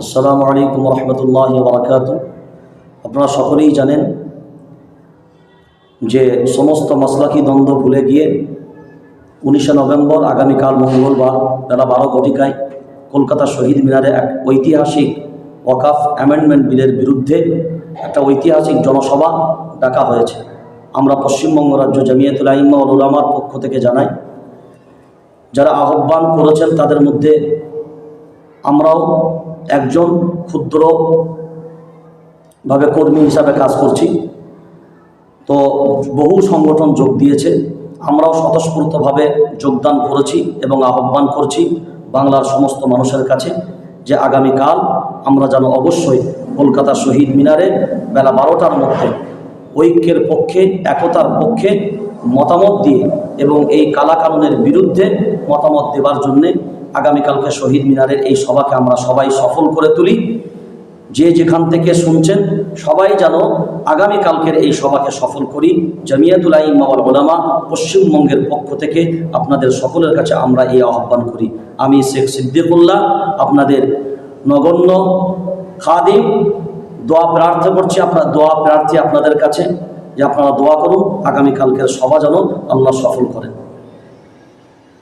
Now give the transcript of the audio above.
আসসালামু আলাইকুম রহমতুল্লাহ বারাকাত আপনারা সকলেই জানেন যে সমস্ত মাসলাকি দ্বন্দ্ব ভুলে গিয়ে উনিশে নভেম্বর, আগামীকাল মঙ্গলবার বেলা বারো ঘটিকায় কলকাতা শহীদ মিনারে এক ঐতিহাসিক ওয়াকাফ অ্যামেন্ডমেন্ট বিলের বিরুদ্ধে একটা ঐতিহাসিক জনসভা ডাকা হয়েছে। আমরা পশ্চিমবঙ্গ রাজ্য জামিয়াতুল আইম্মা উল উলামার পক্ষ থেকে জানাই, যারা আহ্বান করেছেন তাদের মধ্যে আমরাও একজন ক্ষুদ্রভাবে কর্মী হিসাবে কাজ করছি। তো বহু সংগঠন যোগ দিয়েছে। আমরাও স্বতঃস্ফূর্তভাবে যোগদান করেছি এবং আহ্বান করছি বাংলার সমস্ত মানুষের কাছে যে আগামীকাল আমরা যেন অবশ্যই কলকাতা শহীদ মিনারে বেলা বারোটার মধ্যে ঐক্যের পক্ষে, একতার পক্ষে মতামত দিয়ে এবং এই কালাকানুনের বিরুদ্ধে মতামত দেওয়ার জন্যে আগামীকালকে শহীদ মিনারের এই সভাকে আমরা সবাই সফল করে তুলি। যে যেখান থেকে শুনছেন, সবাই যেন আগামীকালকের এই সভাকে সফল করি। জামিয়াতুল আইমাওয়াল ওলামা পশ্চিমবঙ্গের পক্ষ থেকে আপনাদের সকলের কাছে আমরা এই আহ্বান করি। আমি শেখ সিদ্দিকুল্লাহ, আপনাদের নগণ্য খাদিম। দোয়া প্রার্থনা করছি আপনার, দোয়া প্রার্থী আপনাদের কাছে যে আপনারা দোয়া করুন, আগামীকালকের সভা যেন আল্লাহ সফল করেন।